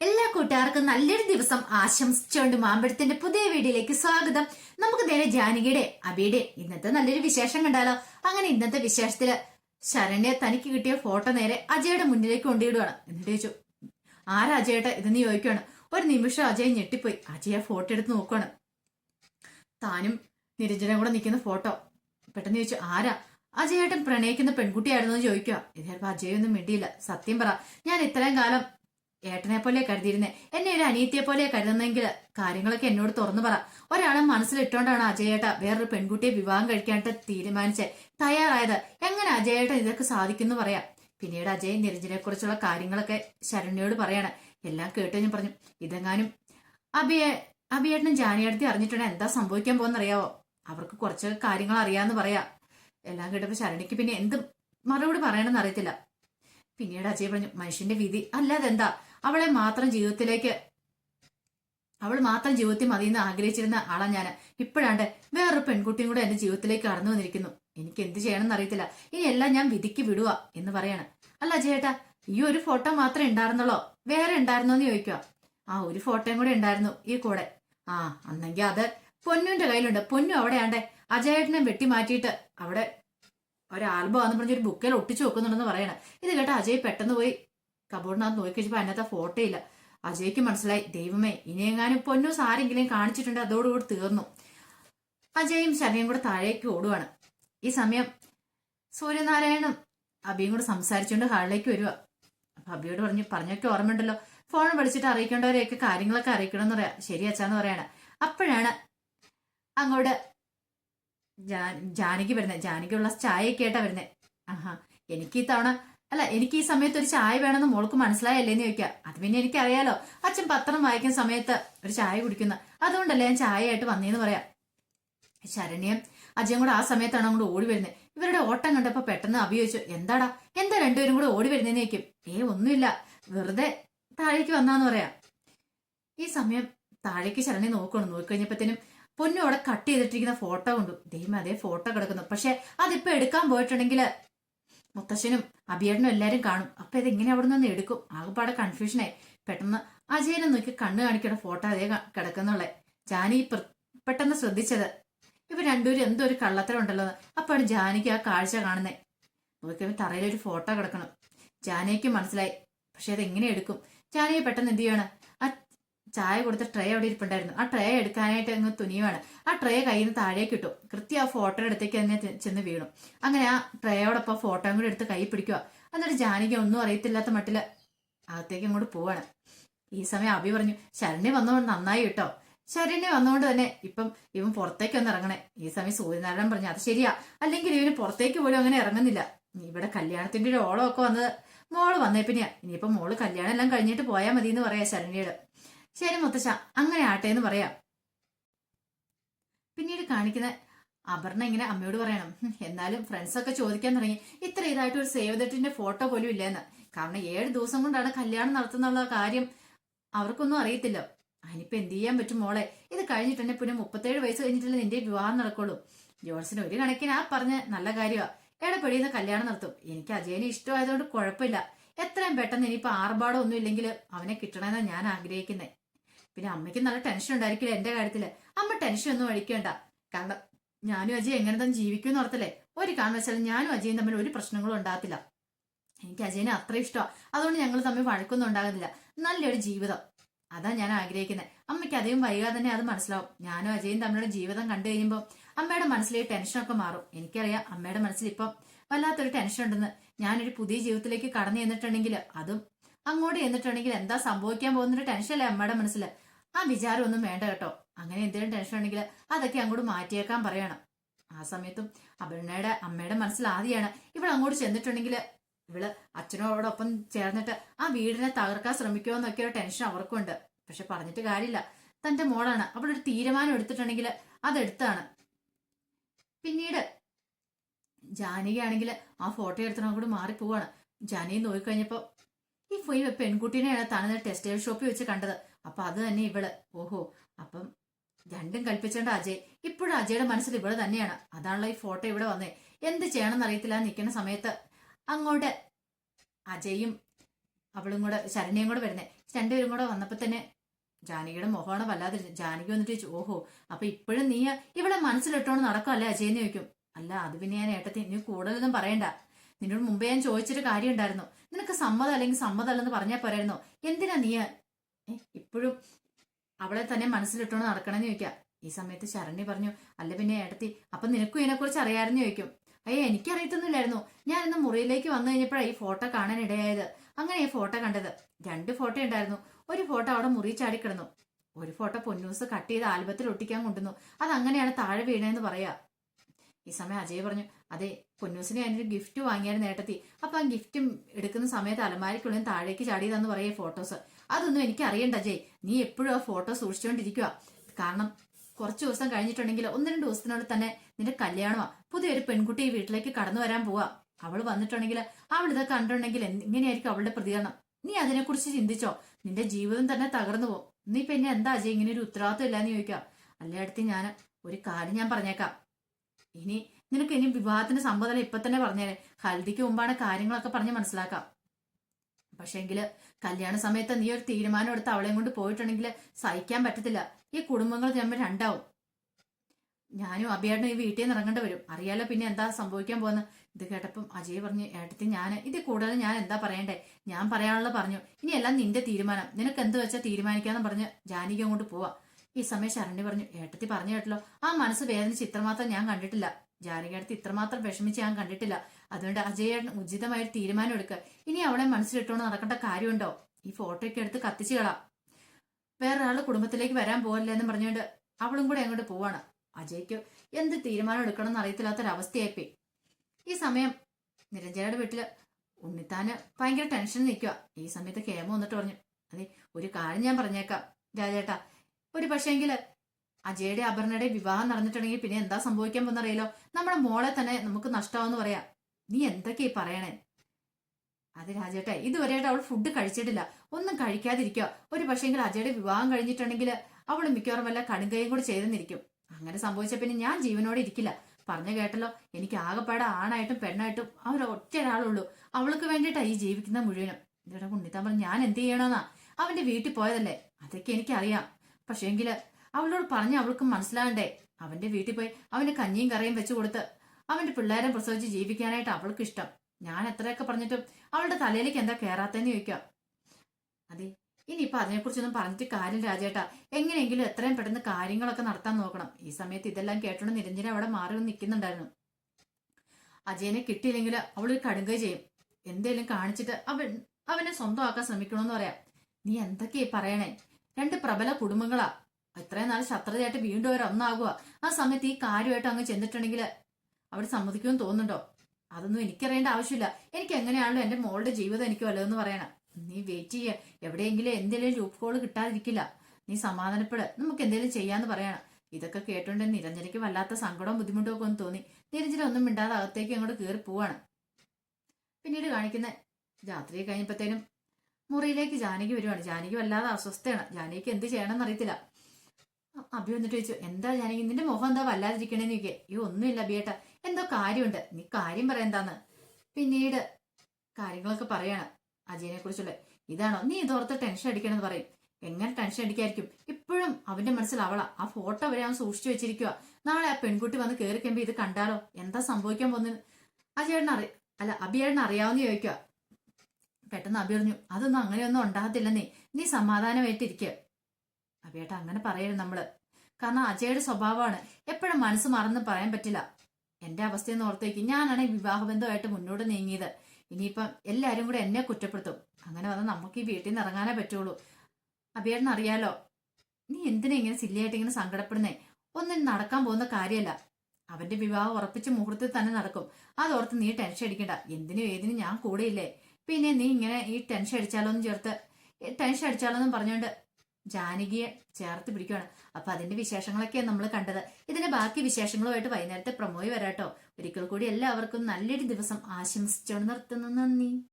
എല്ലാ കൂട്ടുകാർക്കും നല്ലൊരു ദിവസം ആശംസിച്ചുകൊണ്ട് മാമ്പഴത്തിന്റെ പുതിയ വീഡിയോയിലേക്ക് സ്വാഗതം. നമുക്ക് നേരെ ജാനകിയുടെ അബിയുടെ ഇന്നത്തെ നല്ലൊരു വിശേഷം കണ്ടാലോ? അങ്ങനെ ഇന്നത്തെ വിശേഷത്തിൽ ശരണ്യ തനിക്ക് കിട്ടിയ ഫോട്ടോ നേരെ അജയുടെ മുന്നിലേക്ക് കൊണ്ടുവിടുവാണ്. എന്നിട്ട് ചോദിച്ചു ആരാ അജയേട്ട ഇതെന്ന് ചോദിക്കുവാണ്? ഒരു നിമിഷം അജയ് ഞെട്ടിപ്പോയി. അജയ ഫോട്ടോ എടുത്ത് നോക്കുവാണ്. താനും നിരഞ്ജനം കൂടെ നിൽക്കുന്ന ഫോട്ടോ. പെട്ടെന്ന് ചോദിച്ചു ആരാ? അജയേട്ടൻ പ്രണയിക്കുന്ന പെൺകുട്ടിയായിരുന്നു? എന്ന് ചോദിക്കുക ഇത് ചിലപ്പോൾ അജയൊന്നും മിണ്ടിയില്ല. സത്യം പറ ഞാൻ ഇത്രയും കാലം ഏട്ടനെ പോലെ കരുതിയിരുന്നേ. എന്നെ ഒരു അനിയത്തിയെ പോലെ കരുതുന്നെങ്കിൽ കാര്യങ്ങളൊക്കെ എന്നോട് തുറന്നു പറ. ഒരാളെ മനസ്സിലിട്ടോണ്ടാണ് അജയേട്ട വേറൊരു പെൺകുട്ടിയെ വിവാഹം കഴിക്കാനായിട്ട് തീരുമാനിച്ച്. തയ്യാറായത്. എങ്ങനെ അജയേട്ടൻ ഇതൊക്കെ സാധിക്കുന്നു പറയാം. പിന്നീട് അജയ് നിരഞ്ജനെ കുറിച്ചുള്ള കാര്യങ്ങളൊക്കെ ശരണ്യോട് പറയാണ്. എല്ലാം കേട്ട് ഞാൻ പറഞ്ഞു ഇതെങ്ങാനും അഭിയെ അഭിയേട്ടനും ജാനിയേട്ടത്തി അറിഞ്ഞിട്ടുണ്ടെങ്കിൽ എന്താ സംഭവിക്കാൻ പോകുന്നറിയാവോ? അവർക്ക് കുറച്ച് കാര്യങ്ങൾ അറിയാന്ന് പറയാ. എല്ലാം കേട്ടപ്പോ ശരണിക്ക് പിന്നെ എന്ത് മറുപടി പറയണമെന്ന് അറിയത്തില്ല. പിന്നീട് അജയ് പറഞ്ഞു മനുഷ്യന്റെ വിധി അല്ലാതെ എന്താ അവളെ മാത്രം ജീവിതത്തിലേക്ക് അവൾ മാത്രം ജീവിതത്തിൽ മതിയെന്ന് ആഗ്രഹിച്ചിരുന്ന ആളാ ഞാൻ ഇപ്പോഴാണ്ട് വേറൊരു പെൺകുട്ടിയും കൂടെ എന്റെ ജീവിതത്തിലേക്ക് കടന്നു വന്നിരിക്കുന്നു. എനിക്ക് എന്ത് ചെയ്യണമെന്ന് അറിയത്തില്ല. ഇനി എല്ലാം ഞാൻ വിധിക്ക് വിടുക എന്ന് പറയാണ്. അല്ല ചേട്ടാ ഈ ഒരു ഫോട്ടോ മാത്രമേ ഉണ്ടായിരുന്നുള്ളോ? വേറെ ഉണ്ടായിരുന്നോ എന്ന് ചോദിക്കുക ആ ഒരു ഫോട്ടോയും കൂടെ ഉണ്ടായിരുന്നു ഈ കൂടെ. ആ അന്നെങ്കിൽ അത് പൊന്നുവിന്റെ കയ്യിലുണ്ട്. പൊന്നു അവിടെയാണ്ടേ. അജയേട്ടനെ വെട്ടി മാറ്റിയിട്ട് അവിടെ ഒരു ആൽബം ആണെന്ന് പറഞ്ഞൊരു ഒരു ബുക്കിൽ ഒട്ടിച്ചു വെക്കുന്നുണ്ടെന്ന് പറയണം. ഇത് കേട്ട അജയ് പെട്ടെന്ന് പോയി കബോർഡിനകത്ത് നോക്കി കഴിച്ചപ്പോ അതിനകത്ത് ഫോട്ടോ ഇല്ല. അജയ്ക്ക് മനസ്സിലായി. ദൈവമേ ഇനിയെങ്ങാനും പൊന്നൂസ് ആരെങ്കിലും കാണിച്ചിട്ടുണ്ട് അതോടുകൂടി തീർന്നു. അജയും ശരയും കൂടെ താഴേക്ക് ഓടുവാണ്. ഈ സമയം സൂര്യനാരായണം അബിയും കൂടെ സംസാരിച്ചുകൊണ്ട് ഹാളിലേക്ക് വരിക അപ്പൊ അബിയോട് പറഞ്ഞു പറഞ്ഞൊക്കെ ഓർമ്മയുണ്ടല്ലോ. ഫോൺ വിളിച്ചിട്ട് അറിയിക്കേണ്ടവരെയൊക്കെ കാര്യങ്ങളൊക്കെ അറിയിക്കണം എന്ന് പറയാ. ശരി അച്ഛാന്ന് പറയാണ്. അപ്പോഴാണ് അങ്ങോട്ട് ജാനകി വരുന്നത് ജാനകിയുള്ള ചായയൊക്കെ ആയിട്ടാണ് വരുന്നത് ആഹാ എനിക്ക് ഈ തവണ അല്ല എനിക്ക് ഈ സമയത്ത് ഒരു ചായ വേണമെന്ന് മോൾക്ക് മനസ്സിലായല്ലേന്ന് ചോദിക്കുക അത് പിന്നെ എനിക്കറിയാലോ. അച്ഛൻ പത്രം വായിക്കുന്ന സമയത്ത് ഒരു ചായ കുടിക്കുന്ന. അതുകൊണ്ടല്ലേ ഞാൻ ചായയായിട്ട് വന്നേന്ന് പറയാം. ശരണ്യം അച്ഛൻ കൂടെ ആ സമയത്താണ് അങ്ങോട്ട് ഓടി വരുന്നത് ഇവരുടെ ഓട്ടം കണ്ടപ്പോ പെട്ടെന്ന് അഭിയോഗിച്ചു എന്താടാ? എന്താ രണ്ടുപേരും കൂടെ ഓടി വരുന്നതെന്ന് ചോദിക്കും. ഏ ഒന്നുമില്ല. വെറുതെ താഴേക്ക് വന്നാന്ന് പറയാം. ഈ സമയം താഴേക്ക് ശരണി നോക്കണം നോക്കിക്കഴിഞ്ഞപ്പത്തേനും പൊന്നു അവിടെ കട്ട് ചെയ്തിട്ടിരിക്കുന്ന ഫോട്ടോ കൊണ്ടു. ദൈവം അതേ ഫോട്ടോ കിടക്കുന്നു. പക്ഷെ അതിപ്പോ എടുക്കാൻ പോയിട്ടുണ്ടെങ്കിൽ മുത്തശ്ശനും അബിയേടനും എല്ലാരും കാണും. അപ്പൊ ഇതെങ്ങനെ അവിടെ നിന്ന് എടുക്കും. ആകെപ്പാടെ കൺഫ്യൂഷനായി പെട്ടെന്ന് അജയനെ നോക്കി കണ്ണ് കാണിക്കട ഫോട്ടോ അതേ കിടക്കുന്നുള്ളെ. ജാനി പെട്ടെന്ന് ശ്രദ്ധിച്ചത്. ഇവർ രണ്ടുപേരും എന്തോ ഒരു കള്ളത്തരം ഉണ്ടല്ലോ അപ്പാണ് ജാനിക്ക് ആ കാഴ്ച കാണുന്നേ. നോക്കിയപ്പോൾ തറയിലൊരു ഫോട്ടോ കിടക്കണം. ജാനയ്ക്ക് മനസ്സിലായി. പക്ഷെ അത് എങ്ങനെ എടുക്കും? ജാനിയെ പെട്ടെന്ന് എന്ത് ചെയ്യാണ്? ആ ചായ കൊടുത്ത ട്രേ അവിടെ ഇരിപ്പുണ്ടായിരുന്നു. ആ ട്രേ എടുക്കാനായിട്ട് അങ്ങ് തുനിയുവാണ്. ആ ട്രേ കയ്യിൽ നിന്ന് താഴേക്ക് ഇട്ടു. കൃത്യം ആ ഫോട്ടോ അടുത്തേക്ക് തന്നെ ചെന്ന് വീണു. അങ്ങനെ ആ ട്രേയോടൊപ്പം ഫോട്ടോയും കൂടി എടുത്ത് കൈ പിടിക്കുക എന്നിട്ട് ജാനകി ഒന്നും അറിയത്തില്ലാത്ത മട്ടിൽ അകത്തേക്ക് അങ്ങോട്ട് പോവാണ്. ഈ സമയം അഭി പറഞ്ഞു ശരണ്യ വന്നുകൊണ്ട് നന്നായി കേട്ടോ. ശരണ്യ വന്നുകൊണ്ട് തന്നെ ഇപ്പം ഇവൻ പുറത്തേക്ക് ഒന്ന് ഇറങ്ങണേ. ഈ സമയം സൂര്യനാരായണൻ പറഞ്ഞു അത് ശരിയാ. അല്ലെങ്കിൽ ഇവന് പുറത്തേക്ക് പോലും അങ്ങനെ ഇറങ്ങുന്നില്ല. ഇവിടെ കല്യാണത്തിന്റെ ഒരു ഓളമൊക്കെ വന്നത് മോൾ വന്നേ പിന്നെയാ ഇനിയിപ്പം മോൾ കല്യാണം എല്ലാം കഴിഞ്ഞിട്ട് പോയാൽ മതി എന്ന് പറയാ ശരണ്യയോട്. ശരി മുത്തശ്ശ അങ്ങനെ ആട്ടെ എന്ന് പറയാം. പിന്നീട് കാണിക്കുന്ന അപർണ ഇങ്ങനെ അമ്മയോട് പറയണം "ഹും, എന്നാലും ഫ്രണ്ട്സ് ഒക്കെ ചോദിക്കാൻ തുടങ്ങി. ഇത്ര ഇതായിട്ട് ഒരു സേവ് ഫോട്ടോ പോലും ഇല്ലെന്ന്. കാരണം ഏഴ് ദിവസം കൊണ്ടാണ് കല്യാണം നടത്തുന്നുള്ള കാര്യം അവർക്കൊന്നും അറിയത്തില്ല. അതിനിപ്പോ എന്ത് ചെയ്യാൻ പറ്റും മോളെ? ഇത് കഴിഞ്ഞിട്ട് തന്നെ പിന്നെ മുപ്പത്തേഴ് വയസ്സ് കഴിഞ്ഞിട്ടല്ലേ നിന്റെ വിവാഹം നടക്കുള്ളൂ. ജോൺസിന് ഒരു കണക്കിന് ആ പറഞ്ഞ നല്ല കാര്യമാ എവിടെ പെടിയുന്ന കല്യാണം നടത്തും. എനിക്ക് അജയനെ ഇഷ്ടമായതുകൊണ്ട് കുഴപ്പമില്ല. എത്രയും പെട്ടെന്ന് ഇനിയിപ്പോ ആർഭാടം ഒന്നും ഇല്ലെങ്കിൽ അവനെ കിട്ടണമെന്നാണ് ഞാൻ ആഗ്രഹിക്കുന്നത് പിന്നെ അമ്മയ്ക്ക് നല്ല ടെൻഷൻ ഉണ്ടായിരിക്കില്ല എന്റെ കാര്യത്തിൽ അമ്മ ടെൻഷൻ ഒന്നും അടിക്കേണ്ട കാരണം ഞാനും അജയ് എങ്ങനെ തന്നെ ജീവിക്കുമെന്ന് ഓർത്തല്ലേ? ഒരു കാരണം വെച്ചാൽ ഞാനും അജയും തമ്മിൽ ഒരു പ്രശ്നങ്ങളും ഉണ്ടാകത്തില്ല. എനിക്ക് അജയനെ അത്ര ഇഷ്ടമാണ് അതുകൊണ്ട് ഞങ്ങൾ തമ്മിൽ വഴക്കൊന്നും ഉണ്ടാകുന്നില്ല. നല്ലൊരു ജീവിതം. അതാ ഞാൻ ആഗ്രഹിക്കുന്നത് അമ്മയ്ക്ക് അധികം വൈകാതെ തന്നെ അത് മനസ്സിലാവും. ഞാനും അജയും തമ്മിലുള്ള ജീവിതം കണ്ടു കഴിയുമ്പോൾ അമ്മയുടെ മനസ്സിൽ ഈ ടെൻഷനൊക്കെ മാറും. എനിക്കറിയാം അമ്മയുടെ മനസ്സിൽ ഇപ്പം വല്ലാത്തൊരു ടെൻഷൻ ഉണ്ടെന്ന്. ഞാനൊരു പുതിയ ജീവിതത്തിലേക്ക് കടന്നു ചെന്നിട്ടുണ്ടെങ്കിൽ അതും അങ്ങോട്ട് ചെന്നിട്ടുണ്ടെങ്കിൽ എന്താ സംഭവിക്കാൻ പോകുന്നൊരു ടെൻഷനല്ലേ അമ്മയുടെ മനസ്സിൽ ആ വിചാരം ഒന്നും വേണ്ട കേട്ടോ. അങ്ങനെ എന്തെങ്കിലും ടെൻഷൻ ഉണ്ടെങ്കിൽ അതൊക്കെ അങ്ങോട്ട് മാറ്റിയേക്കാൻ പറയണം. ആ സമയത്തും അപർണയുടെ അമ്മയുടെ മനസ്സിൽ ആദ്യമാണ് ഇവൾ അങ്ങോട്ട് ചെന്നിട്ടുണ്ടെങ്കിൽ ഇവൾ അച്ഛനോടൊപ്പം ചേർന്നിട്ട് ആ വീടിനെ തകർക്കാൻ ശ്രമിക്കുമോ എന്നൊക്കെ ഒരു ടെൻഷൻ അവർക്കുണ്ട്. പക്ഷെ പറഞ്ഞിട്ട് കാര്യമില്ല. തന്റെ മോളാണ്. അവളൊരു തീരുമാനം എടുത്തിട്ടുണ്ടെങ്കിൽ അതെടുത്താണ്. പിന്നീട് ജാനകിയാണെങ്കിൽ ആ ഫോട്ടോ എടുത്തിട്ട് അങ്ങോട്ട് മാറിപ്പോവാണ്. ജാനകി നോക്കിക്കഴിഞ്ഞപ്പോ ഈ പെൺകുട്ടീനെയാണ് തന്നെ ടെക്സ്റ്റൈൽ ഷോപ്പിൽ വെച്ച് കണ്ടത്. അപ്പൊ അത് തന്നെ ഇവൾ. ഓഹോ. അപ്പം രണ്ടും കൽപ്പിച്ചേണ്ട അജയ്. ഇപ്പോഴും അജയുടെ മനസ്സിൽ ഇവൾ തന്നെയാണ്. അതാണല്ലോ ഈ ഫോട്ടോ ഇവിടെ വന്നേ. എന്ത് ചെയ്യണമെന്ന് അറിയത്തില്ല നിൽക്കുന്ന സമയത്ത് അങ്ങോട്ട് അജയും അവളും കൂടെ ശരണ്യയും കൂടെ വരുന്നേ. രണ്ടുപേരും കൂടെ വന്നപ്പോ തന്നെ ജാനകിയുടെ മുഖമാണ് വല്ലാതെ ജാനകി വന്നിട്ട് ഓഹോ അപ്പൊ ഇപ്പോഴും നീ ഇവിടെ മനസ്സിലിട്ടോണ്ട് നടക്കല്ലേ അജയെന്ന് ചോദിക്കും. അല്ല അത് പിന്നെ ഞാൻ ഏട്ടത്തി നീ കൂടുതലൊന്നും പറയണ്ട. നിന്നോട് മുമ്പേ ഞാൻ ചോദിച്ചൊരു കാര്യം ഉണ്ടായിരുന്നു നിനക്ക് സമ്മതം അല്ലെങ്കിൽ സമ്മതം അല്ലെന്ന് പറഞ്ഞാൽ പോരായിരുന്നോ? എന്തിനാ നീ ഇപ്പോഴും അവളെ തന്നെ മനസ്സിലിട്ടോണ്ട് നടക്കണമെന്ന് ചോദിക്കാം. ഈ സമയത്ത് ശരണ്യ പറഞ്ഞു അല്ല പിന്നെ ഏട്ടത്തി അപ്പൊ നിനക്കും ഇതിനെക്കുറിച്ച് അറിയാമെന്ന് ചോദിക്കും. അയ്യോ എനിക്കറിയത്തൊന്നുമില്ലായിരുന്നു. ഞാൻ ഇന്ന് മുറിയിലേക്ക് വന്നു കഴിഞ്ഞപ്പോഴാണ് ഈ ഫോട്ടോ കാണാൻ ഇടയായത്. അങ്ങനെ ഈ ഫോട്ടോ കണ്ടത്. രണ്ട് ഫോട്ടോ ഉണ്ടായിരുന്നു. ഒരു ഫോട്ടോ അവിടെ മുറി ചാടിക്കിടന്നു ഒരു ഫോട്ടോ പൊന്നൂസ് കട്ട് ചെയ്ത് ആൽബത്തിൽ ഒട്ടിക്കാൻ കൊണ്ടുവന്നു. അത് അങ്ങനെയാണ് താഴെ വീണേന്ന് പറയാ. ഈ സമയം അജയ് പറഞ്ഞു അതെ പൊന്നൂസിനെ അതിനൊരു ഗിഫ്റ്റ് വാങ്ങിയായിരുന്നു ഏട്ടത്തി. അപ്പൊ ആ ഗിഫ്റ്റ് എടുക്കുന്ന സമയത്ത് അലമാരിക്കുള്ളിൽ താഴേക്ക് ചാടിയതാന്ന് പറയേ ഫോട്ടോസ്. അതൊന്നും എനിക്ക് അറിയണ്ട അജയ്. നീ എപ്പോഴും ആ ഫോട്ടോ സൂക്ഷിച്ചുകൊണ്ടിരിക്കുക കാരണം കുറച്ച് ദിവസം കഴിഞ്ഞിട്ടുണ്ടെങ്കിൽ ഒന്ന് രണ്ട് ദിവസത്തിനുള്ളിൽ തന്നെ നിന്റെ കല്യാണമാ. പുതിയൊരു പെൺകുട്ടി ഈ വീട്ടിലേക്ക് കടന്നു വരാൻ പോവാ. അവൾ വന്നിട്ടുണ്ടെങ്കിൽ അവൾ ഇതൊക്കെ കണ്ടിട്ടുണ്ടെങ്കിൽ എങ്ങനെയായിരിക്കും അവളുടെ പ്രതികരണം. നീ അതിനെക്കുറിച്ച് ചിന്തിച്ചോ? നിന്റെ ജീവിതം തന്നെ തകർന്നു പോകും. നീ പിന്നെ എന്താ അജയ് ഇങ്ങനെ ഒരു ഉത്തരവാദിത്വം ഇല്ലാന്ന് ചോദിക്കാം? അല്ലേ അടുത്ത് ഞാൻ ഒരു കാര്യം ഞാൻ പറഞ്ഞേക്കാം. ഇനി നിനക്ക് ഇനി വിവാഹത്തിന് സമ്മതം ഇപ്പൊ തന്നെ പറഞ്ഞേരെ. ഹൽദിക്ക് മുമ്പാണ് കാര്യങ്ങളൊക്കെ പറഞ്ഞ് മനസ്സിലാക്കാം. പക്ഷേങ്കിൽ കല്യാണ സമയത്ത് നീ ഒരു തീരുമാനം എടുത്ത് അവളെയും കൊണ്ട് പോയിട്ടുണ്ടെങ്കിൽ സഹിക്കാൻ പറ്റത്തില്ല. ഈ കുടുംബങ്ങൾ തമ്മിൽ രണ്ടാവും. ഞാനും അഭിയേട്ടനും ഈ വീട്ടിൽ നിന്ന് ഇറങ്ങേണ്ടി വരും. അറിയാലോ പിന്നെ എന്താ സംഭവിക്കാൻ പോകുന്ന ഇത് കേട്ടപ്പം അജയ് പറഞ്ഞു ഏട്ടത്തി ഞാൻ ഇത് കൂടുതൽ ഞാൻ എന്താ പറയണ്ടേ? ഞാൻ പറയാനുള്ള പറഞ്ഞു. ഇനി എല്ലാം നിന്റെ തീരുമാനം. നിനക്ക് എന്ത് വെച്ചാൽ തീരുമാനിക്കാന്ന് പറഞ്ഞ് ജാനകി അങ്ങോട്ട് പോവാ. ഈ സമയം ശരണ്യ പറഞ്ഞു ഏട്ടത്തി പറഞ്ഞു കേട്ടല്ലോ. ആ മനസ്സ് വേദനിച്ച് ഇത്രമാത്രം ഞാൻ കണ്ടിട്ടില്ല. ജാനകി അടുത്ത് ഇത്രമാത്രം വിഷമിച്ച് ഞാൻ കണ്ടിട്ടില്ല. അതുകൊണ്ട് അജയേട്ടൻ ഉചിതമായ ഒരു തീരുമാനം എടുക്കുക ഇനി അവളെ മനസ്സിലിട്ടുകൊണ്ട് നടക്കേണ്ട കാര്യമുണ്ടോ? ഈ ഫോട്ടോയൊക്കെ എടുത്ത് കത്തിച്ചു കളാം. വേറെ ആൾ കുടുംബത്തിലേക്ക് വരാൻ പോകല്ലേ എന്ന് പറഞ്ഞുകൊണ്ട് അവളും കൂടെ അങ്ങോട്ട് പോവാണ്. അജയ്ക്ക് എന്ത് തീരുമാനം എടുക്കണം എന്ന് അറിയത്തില്ലാത്തൊരവസ്ഥയായിപ്പോയി. ഈ സമയം നിരഞ്ജനയുടെ വീട്ടിൽ ഉണ്ണിത്താന് ഭയങ്കര ടെൻഷൻ നിൽക്കുക ഈ സമയത്ത് കേമ വന്നിട്ട് പറഞ്ഞു അതെ ഒരു കാര്യം ഞാൻ പറഞ്ഞേക്കാം. രാജേട്ടാ ഒരു പക്ഷേങ്കിൽ അജയുടെ അപർണയുടെ വിവാഹം നടന്നിട്ടുണ്ടെങ്കിൽ പിന്നെ എന്താ സംഭവിക്കാൻ പോകുന്നറിയാലോ നമ്മുടെ മോളെ തന്നെ നമുക്ക് നഷ്ടമാവെന്ന് പറയാം. നീ എന്തൊക്കെയാ ഈ പറയണേ? അത് രാജേട്ടെ ഇതുവരെയായിട്ട് അവൾ ഫുഡ് കഴിച്ചിട്ടില്ല. ഒന്നും കഴിക്കാതിരിക്കുക. ഒരു പക്ഷേങ്കിൽ അജയുടെ വിവാഹം കഴിഞ്ഞിട്ടുണ്ടെങ്കിൽ അവൾ മിക്കവാറും വല്ല കടുങ്കയും കൂടി ചെയ്തെന്നിരിക്കും. അങ്ങനെ സംഭവിച്ച പിന്നെ ഞാൻ ജീവനോടെ ഇരിക്കില്ല. പറഞ്ഞു കേട്ടല്ലോ എനിക്ക് ആകെപ്പാടെ ആണായിട്ടും പെണ്ണായിട്ടും അവർ ഒറ്റ ഒരാളുള്ളൂ. അവൾക്ക് വേണ്ടിയിട്ടാ ഈ ജീവിക്കുന്ന മുഴുവനും. ഇവിടെ ഉണ്ണിത്താൻ പറഞ്ഞു ഞാൻ എന്ത് ചെയ്യണമെന്നാ അവന്റെ വീട്ടിൽ പോയതല്ലേ? അതൊക്കെ എനിക്കറിയാം. പക്ഷേങ്കിൽ അവളോട് പറഞ്ഞ് അവൾക്ക് മനസ്സിലാകണ്ടേ. അവന്റെ വീട്ടിൽ പോയി അവന് കഞ്ഞിയും കറിയും വെച്ചു കൊടുത്ത് അവന്റെ പിള്ളേരെ പ്രസവിച്ച് ജീവിക്കാനായിട്ട് അവൾക്ക് ഇഷ്ടം ഞാൻ എത്രയൊക്കെ പറഞ്ഞിട്ടും അവളുടെ തലയിലേക്ക് എന്താ കേറാത്തെന്ന് ചോദിക്കാം. അതെ ഇനിയിപ്പൊ അതിനെക്കുറിച്ചൊന്നും പറഞ്ഞിട്ട് കാര്യം രാജേട്ടാ. എങ്ങനെയെങ്കിലും എത്രയും പെട്ടെന്ന് കാര്യങ്ങളൊക്കെ നടത്താൻ നോക്കണം. ഈ സമയത്ത് ഇതെല്ലാം കേട്ടോണ്ട് നിരഞ്ജന അവിടെ മാറി നിൽക്കുന്നുണ്ടായിരുന്നു. അജയനെ കിട്ടിയില്ലെങ്കിൽ അവൾ ഒരു കടുങ്കൈ ചെയ്യും. എന്തേലും കാണിച്ചിട്ട് അവൻ അവനെ സ്വന്തമാക്കാൻ ശ്രമിക്കണമെന്ന് പറയാം. നീ എന്തൊക്കെയാ പറയണേ? രണ്ട് പ്രബല കുടുംബങ്ങളാ. ഇത്രയും നാൾ ശത്രുതയായിട്ട് വീണ്ടും അവർ ഒന്നാകുക ആ സമയത്ത് ഈ കാര്യമായിട്ട് അങ്ങ് ചെന്നിട്ടുണ്ടെങ്കിൽ അവിടെ സമ്മതിക്കുമെന്ന് തോന്നുന്നുണ്ടോ? അതൊന്നും എനിക്കറിയേണ്ട ആവശ്യമില്ല. എനിക്ക് എങ്ങനെയാണല്ലോ എന്റെ മോളുടെ ജീവിതം എനിക്ക് വല്ലതെന്ന് പറയണം. നീ വെയിറ്റ് ചെയ്യ. എവിടെയെങ്കിലും എന്തെങ്കിലും ലൂപ്പ് കോൾ കിട്ടാതിരിക്കില്ല. നീ സമാധാനപ്പെട്. നമുക്ക് എന്തെങ്കിലും ചെയ്യാന്ന് പറയണം. ഇതൊക്കെ കേട്ടോണ്ട് നിരഞ്ജനയ്ക്ക് വല്ലാത്ത സങ്കടവും ബുദ്ധിമുട്ടും ഒക്കെ ഒന്ന് തോന്നി. നിരഞ്ജന ഒന്നും മിണ്ടാതെ അകത്തേക്ക് അങ്ങോട്ട് കയറി പോവാണ്. പിന്നീട് കാണിക്കുന്ന രാത്രി കഴിഞ്ഞപ്പോഴത്തേനും മുറിയിലേക്ക് ജാനകി വരുവാണ്. ജാനകി വല്ലാതെ അസ്വസ്ഥയാണ്. ജാനകിക്ക് എന്ത് ചെയ്യണമെന്ന് അറിയത്തില്ല. അഭി വന്നിട്ട് ചോദിച്ചു എന്താ ജാനകി നിന്റെ മുഖം എന്താ വല്ലാതിരിക്കണേന്ന് ചോദിക്കേ? ഈ ഒന്നുമില്ല അഭിയേട്ട. എന്തോ കാര്യമുണ്ട്. നീ കാര്യം പറയെന്താന്ന് പിന്നീട് കാര്യങ്ങളൊക്കെ പറയാണ് അജയനെ കുറിച്ചുള്ള ഇതാണോ? നീ ഇതോർത്ത് ടെൻഷൻ അടിക്കണമെന്ന് പറയും. എങ്ങനെ ടെൻഷൻ അടിക്കായിരിക്കും? ഇപ്പോഴും അവന്റെ മനസ്സിൽ അവളാ. ആ ഫോട്ടോ വരെ അവൻ സൂക്ഷിച്ചു വെച്ചിരിക്കുക നാളെ ആ പെൺകുട്ടി വന്ന് കയറി ഇത് കണ്ടാലോ? എന്താ സംഭവിക്കാൻ പോകുന്നത്? അജയേട്ടൻ അറി അല്ല അഭിയേട്ടൻ അറിയാവുന്ന ചോദിക്കുക പെട്ടെന്ന് അഭി പറഞ്ഞു അതൊന്നും അങ്ങനെയൊന്നും ഉണ്ടാകത്തില്ലെന്നേ നീ സമാധാനമായിട്ടിരിക്കുക അഭിയേട്ട അങ്ങനെ പറയരുത് നമ്മൾ. കാരണം അജയുടെ സ്വഭാവമാണ്. എപ്പോഴും മനസ്സ് മറന്ന് പറയാൻ പറ്റില്ല. എന്റെ അവസ്ഥയെന്ന് ഓർത്തേക്ക് ഞാനാണ് വിവാഹബന്ധമായിട്ട് മുന്നോട്ട് നീങ്ങിയത്. ഇനിയിപ്പം എല്ലാരും കൂടെ എന്നെ കുറ്റപ്പെടുത്തും. അങ്ങനെ വന്നാൽ നമുക്ക് ഈ വീട്ടിൽ നിന്ന് ഇറങ്ങാനേ പറ്റുള്ളൂ. അഭിയേട്ടൻ അറിയാലോ നീ എന്തിനാ ഇങ്ങനെ സില്ലിയായിട്ട് ഇങ്ങനെ സങ്കടപ്പെടുന്നേ? ഒന്നും നടക്കാൻ പോകുന്ന കാര്യമല്ല. അവന്റെ വിവാഹം ഉറപ്പിച്ച മുഹൂർത്തത്തിൽ തന്നെ നടക്കും. അതോർത്ത് നീ ടെൻഷൻ അടിക്കണ്ട. എന്തിനും ഏതിനും ഞാൻ കൂടെയില്ലേ? പിന്നെ നീ ഇങ്ങനെ ഈ ടെൻഷൻ അടിച്ചാലോന്ന് ചേർത്ത് ടെൻഷൻ അടിച്ചാലോന്നും പറഞ്ഞുകൊണ്ട് ജാനകിയെ ചേർത്ത് പിടിക്കുകയാണ് അപ്പൊ അതിന്റെ വിശേഷങ്ങളൊക്കെ നമ്മൾ കണ്ടത്. ഇതിന്റെ ബാക്കി വിശേഷങ്ങളുമായിട്ട് വൈകുന്നേരത്തെ പ്രമോയി വരാട്ടോ. ഒരിക്കൽ കൂടി എല്ലാവർക്കും നല്ലൊരു ദിവസം ആശംസിച്ചോണ്ട് നിർത്തുന്നു. നന്ദി.